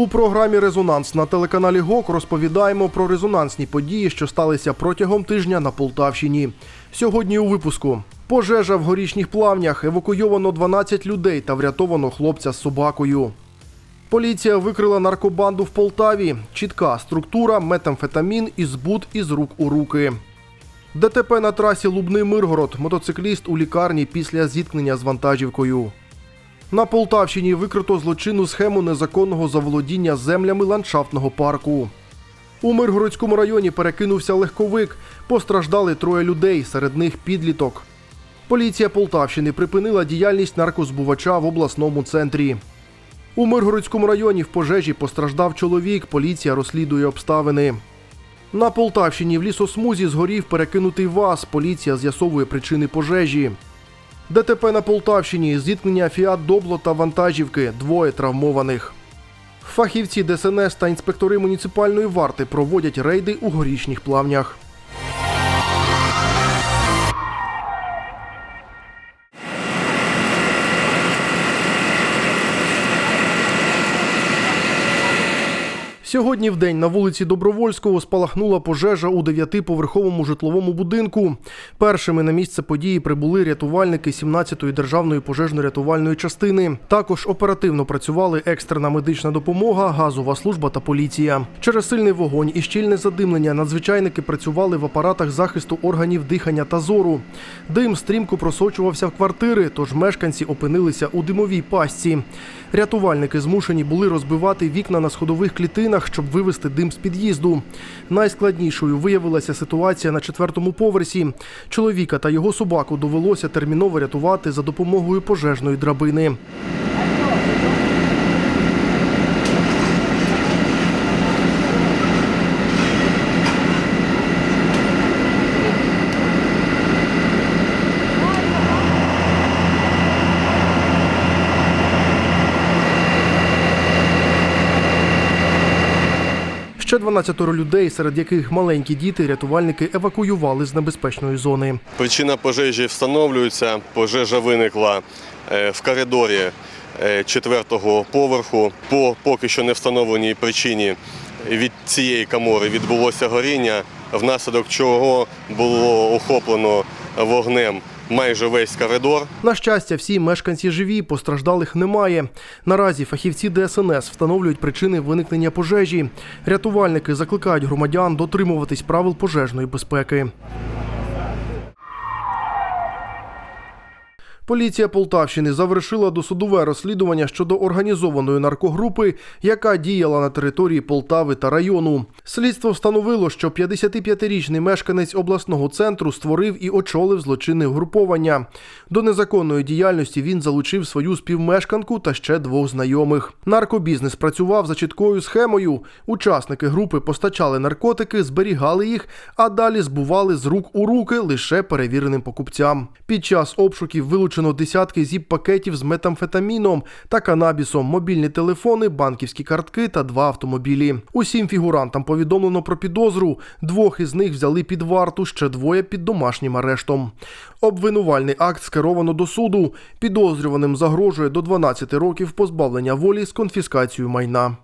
У програмі Резонанс на телеканалі ГОК розповідаємо про резонансні події, що сталися протягом тижня на Полтавщині. Сьогодні у випуску пожежа в горішніх плавнях, евакуйовано 12 людей та врятовано хлопця з собакою. Поліція викрила наркобанду в Полтаві. Чітка структура, метамфетамін і збут із рук у руки. ДТП на трасі Лубний Миргород. Мотоцикліст у лікарні після зіткнення з вантажівкою. На Полтавщині викрито злочинну схему незаконного заволодіння землями ландшафтного парку. У Миргородському районі перекинувся легковик. Постраждали троє людей, серед них підліток. Поліція Полтавщини припинила діяльність наркозбувача в обласному центрі. У Миргородському районі в пожежі постраждав чоловік. Поліція розслідує обставини. На Полтавщині в лісосмузі згорів перекинутий ВАЗ. Поліція з'ясовує причини пожежі. ДТП на Полтавщині, зіткнення Фіат Добло та вантажівки, двоє травмованих. Фахівці ДСНС та інспектори муніципальної варти проводять рейди у горішніх плавнях. Сьогодні в день на вулиці Добровольського спалахнула пожежа у дев'ятиповерховому житловому будинку. Першими на місце події прибули рятувальники 17-ї державної пожежно-рятувальної частини. Також оперативно працювали екстрена медична допомога, газова служба та поліція. Через сильний вогонь і щільне задимлення надзвичайники працювали в апаратах захисту органів дихання та зору. Дим стрімко просочувався в квартири, тож мешканці опинилися у димовій пастці. Рятувальники змушені були розбивати вікна на сходових клітинах, щоб вивести дим з під'їзду. Найскладнішою виявилася ситуація на четвертому поверсі. Чоловіка та його собаку довелося терміново рятувати за допомогою пожежної драбини. Ще 12 людей, серед яких маленькі діти, рятувальники евакуювали з небезпечної зони. Причина пожежі встановлюється. Пожежа виникла е, в коридорі е, четвертого поверху. По поки що не встановленій причині від цієї камори відбулося горіння, внаслідок чого було охоплено вогнем майже весь коридор. На щастя, всі мешканці живі, постраждалих немає. Наразі фахівці ДСНС встановлюють причини виникнення пожежі. Рятувальники закликають громадян дотримуватись правил пожежної безпеки. Поліція Полтавщини завершила досудове розслідування щодо організованої наркогрупи, яка діяла на території Полтави та району. Слідство встановило, що 55-річний мешканець обласного центру створив і очолив злочинне угруповання. До незаконної діяльності він залучив свою співмешканку та ще двох знайомих. Наркобізнес працював за чіткою схемою. Учасники групи постачали наркотики, зберігали їх, а далі збували з рук у руки лише перевіреним покупцям. Під час обшуків вилучено десятки зіп-пакетів з метамфетаміном та канабісом, мобільні телефони, банківські картки та два автомобілі. Усім фігурантам повідомлено про підозру. Двох із них взяли під варту, ще двоє під домашнім арештом. Обвинувальний акт скеровано до суду. Підозрюваним загрожує до 12 років позбавлення волі з конфіскацією майна.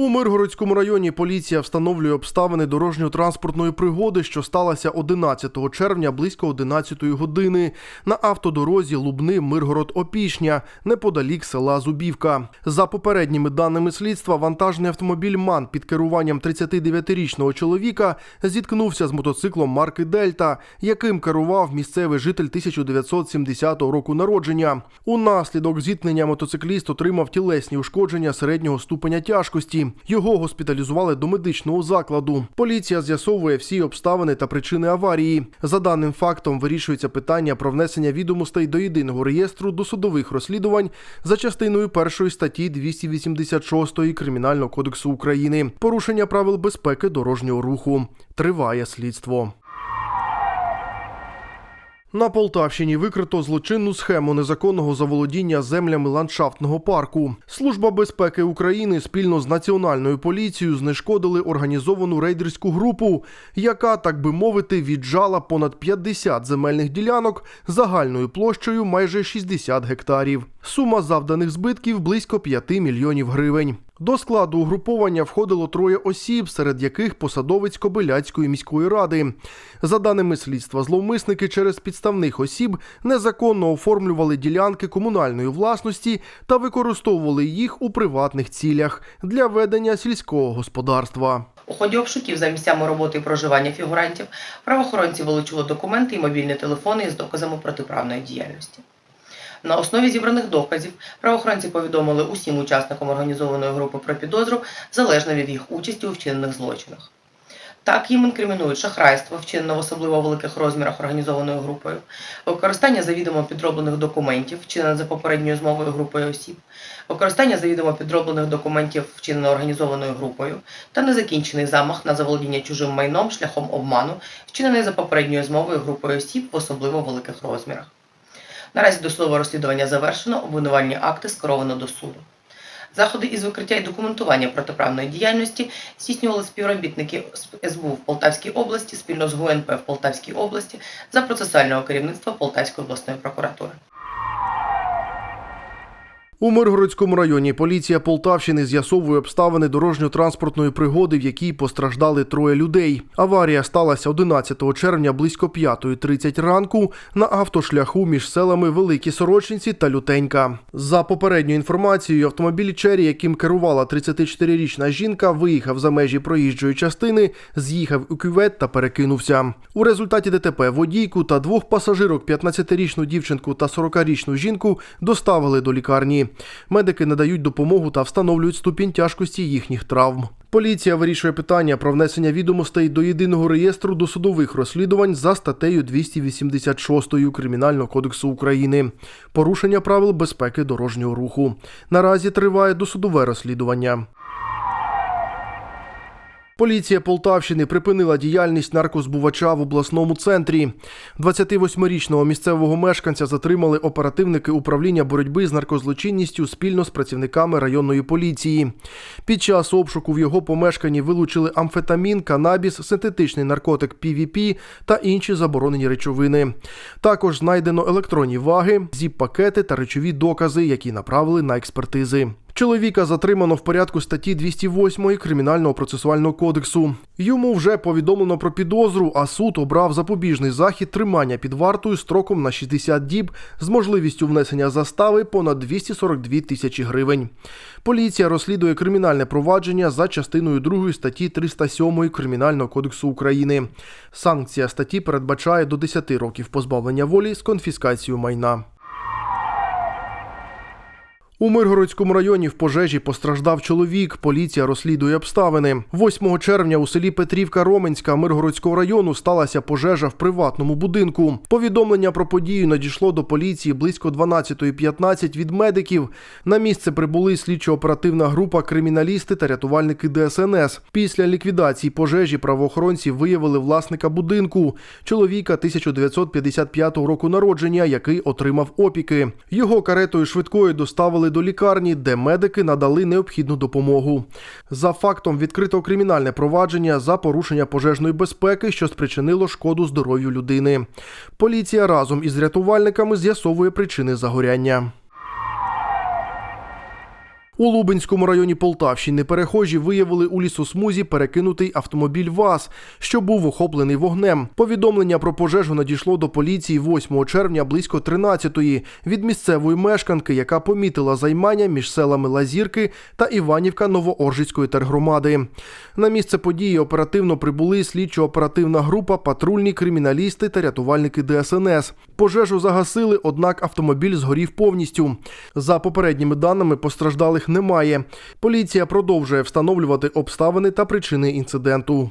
У Миргородському районі поліція встановлює обставини дорожньо-транспортної пригоди, що сталася 11 червня близько 11 години на автодорозі Лубни Миргород Опішня неподалік села Зубівка. За попередніми даними слідства, вантажний автомобіль МАН під керуванням 39-річного чоловіка зіткнувся з мотоциклом марки Дельта, яким керував місцевий житель 1970 року народження. Унаслідок зіткнення мотоцикліст отримав тілесні ушкодження середнього ступеня тяжкості. Його госпіталізували до медичного закладу. Поліція з'ясовує всі обставини та причини аварії. За даним фактом вирішується питання про внесення відомостей до єдиного реєстру досудових розслідувань за частиною першої статті 286 Кримінального кодексу України. Порушення правил безпеки дорожнього руху. Триває слідство. На Полтавщині викрито злочинну схему незаконного заволодіння землями ландшафтного парку. Служба безпеки України спільно з національною поліцією знешкодили організовану рейдерську групу, яка, так би мовити, віджала понад 50 земельних ділянок загальною площею майже 60 гектарів. Сума завданих збитків близько 5 мільйонів гривень. До складу угруповання входило троє осіб, серед яких посадовець Кобиляцької міської ради. За даними слідства, зловмисники через підставних осіб незаконно оформлювали ділянки комунальної власності та використовували їх у приватних цілях для ведення сільського господарства. У ході обшуків за місцями роботи і проживання фігурантів правоохоронці вилучили документи і мобільні телефони із доказами протиправної діяльності. На основі зібраних доказів правоохоронці повідомили усім учасникам організованої групи про підозру залежно від їх участі у вчинених злочинах. Так їм інкримінують шахрайство, вчинене в особливо великих розмірах організованою групою, використання завідомо підроблених документів, вчинене за попередньою змовою групою осіб, використання завідомо підроблених документів, вчинене організованою групою, та незакінчений замах на заволодіння чужим майном шляхом обману, вчинений за попередньою змовою групою осіб в особливо великих розмірах. Наразі досудове розслідування завершено, обвинувальні акти скеровано до суду. Заходи із викриття і документування протиправної діяльності здійснювали співробітники СБУ в Полтавській області спільно з ГУНП в Полтавській області за процесуального керівництва Полтавської обласної прокуратури. У Миргородському районі поліція Полтавщини з'ясовує обставини дорожньо-транспортної пригоди, в якій постраждали троє людей. Аварія сталася 11 червня близько 5.30 ранку на автошляху між селами Великі Сорочинці та Лютенька. За попередньою інформацією, автомобіль Чері, яким керувала 34-річна жінка, виїхав за межі проїжджої частини, з'їхав у кювет та перекинувся. У результаті ДТП водійку та двох пасажирок 15-річну дівчинку та 40-річну жінку доставили до лікарні. Медики надають допомогу та встановлюють ступінь тяжкості їхніх травм. Поліція вирішує питання про внесення відомостей до єдиного реєстру досудових розслідувань за статтею 286 Кримінального кодексу України. Порушення правил безпеки дорожнього руху. Наразі триває досудове розслідування. Поліція Полтавщини припинила діяльність наркозбувача в обласному центрі. 28-річного місцевого мешканця затримали оперативники управління боротьби з наркозлочинністю спільно з працівниками районної поліції. Під час обшуку в його помешканні вилучили амфетамін, канабіс, синтетичний наркотик PVP та інші заборонені речовини. Також знайдено електронні ваги, зіп-пакети та речові докази, які направили на експертизи. Чоловіка затримано в порядку статті 208 Кримінального процесуального кодексу. Йому вже повідомлено про підозру, а суд обрав запобіжний захід тримання під вартою строком на 60 діб з можливістю внесення застави понад 242 тисячі гривень. Поліція розслідує кримінальне провадження за частиною 2 статті 307 Кримінального кодексу України. Санкція статті передбачає до 10 років позбавлення волі з конфіскацією майна. У Миргородському районі в пожежі постраждав чоловік. Поліція розслідує обставини. 8 червня у селі Петрівка Роменська Миргородського району сталася пожежа в приватному будинку. Повідомлення про подію надійшло до поліції близько 12.15 від медиків. На місце прибули слідчо-оперативна група, криміналісти та рятувальники ДСНС. Після ліквідації пожежі правоохоронці виявили власника будинку чоловіка 1955 року народження, який отримав опіки. Його каретою швидкої доставили до лікарні, де медики надали необхідну допомогу. За фактом відкрито кримінальне провадження за порушення пожежної безпеки, що спричинило шкоду здоров'ю людини. Поліція разом із рятувальниками з'ясовує причини загоряння. У Лубенському районі Полтавщини перехожі виявили у лісосмузі перекинутий автомобіль ВАЗ, що був охоплений вогнем. Повідомлення про пожежу надійшло до поліції 8 червня близько 13-ї від місцевої мешканки, яка помітила займання між селами Лазірки та Іванівка Новооржицької тергромади. На місце події оперативно прибули слідчо-оперативна група, патрульні криміналісти та рятувальники ДСНС. Пожежу загасили, однак автомобіль згорів повністю. За попередніми даними постраждалих немає. Поліція продовжує встановлювати обставини та причини інциденту.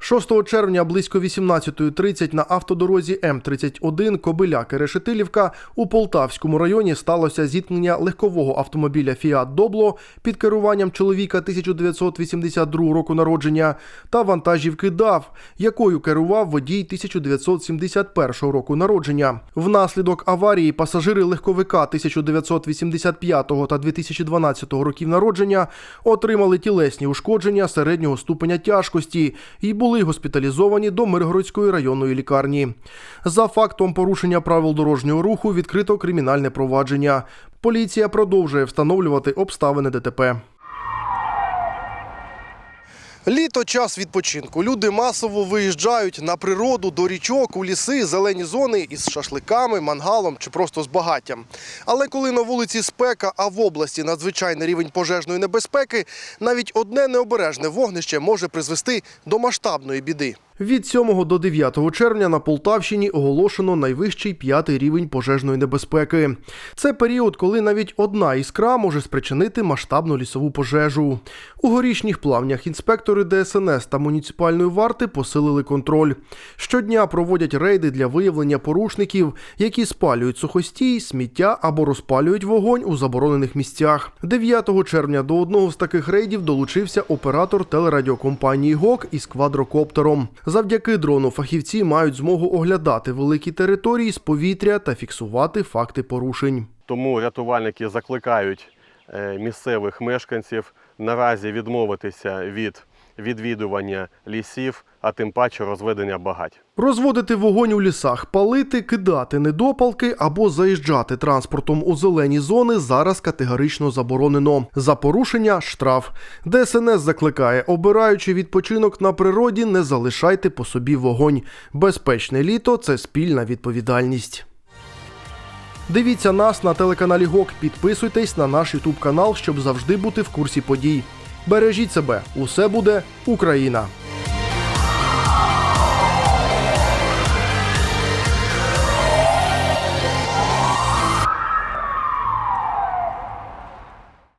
6 червня близько 18.30 на автодорозі М31 Кобиляки-Решетилівка у Полтавському районі сталося зіткнення легкового автомобіля Фіат Добло під керуванням чоловіка 1982 року народження та вантажівки ДАВ, якою керував водій 1971 року народження. Внаслідок аварії пасажири легковика 1985 та 2012 років народження отримали тілесні ушкодження середнього ступеня тяжкості і були госпіталізовані до Миргородської районної лікарні. За фактом порушення правил дорожнього руху відкрито кримінальне провадження. Поліція продовжує встановлювати обставини ДТП. Літо час відпочинку. Люди масово виїжджають на природу, до річок, у ліси, зелені зони із шашликами, мангалом чи просто з багаттям. Але коли на вулиці спека, а в області надзвичайний рівень пожежної небезпеки, навіть одне необережне вогнище може призвести до масштабної біди. Від 7 до 9 червня на Полтавщині оголошено найвищий п'ятий рівень пожежної небезпеки. Це період, коли навіть одна іскра може спричинити масштабну лісову пожежу. У горішніх плавнях інспектори ДСНС та муніципальної варти посилили контроль. Щодня проводять рейди для виявлення порушників, які спалюють сухостій, сміття або розпалюють вогонь у заборонених місцях. 9 червня до одного з таких рейдів долучився оператор телерадіокомпанії ГОК із квадрокоптером. Завдяки дрону фахівці мають змогу оглядати великі території з повітря та фіксувати факти порушень. Тому рятувальники закликають е, місцевих мешканців наразі відмовитися від відвідування лісів, а тим паче розведення багать. Розводити вогонь у лісах, палити, кидати недопалки або заїжджати транспортом у зелені зони зараз категорично заборонено. За порушення штраф. ДСНС закликає, обираючи відпочинок на природі, не залишайте по собі вогонь. Безпечне літо це спільна відповідальність. Дивіться нас на телеканалі ГОК, підписуйтесь на наш Ютуб канал, щоб завжди бути в курсі подій. Бережіть себе, усе буде Україна!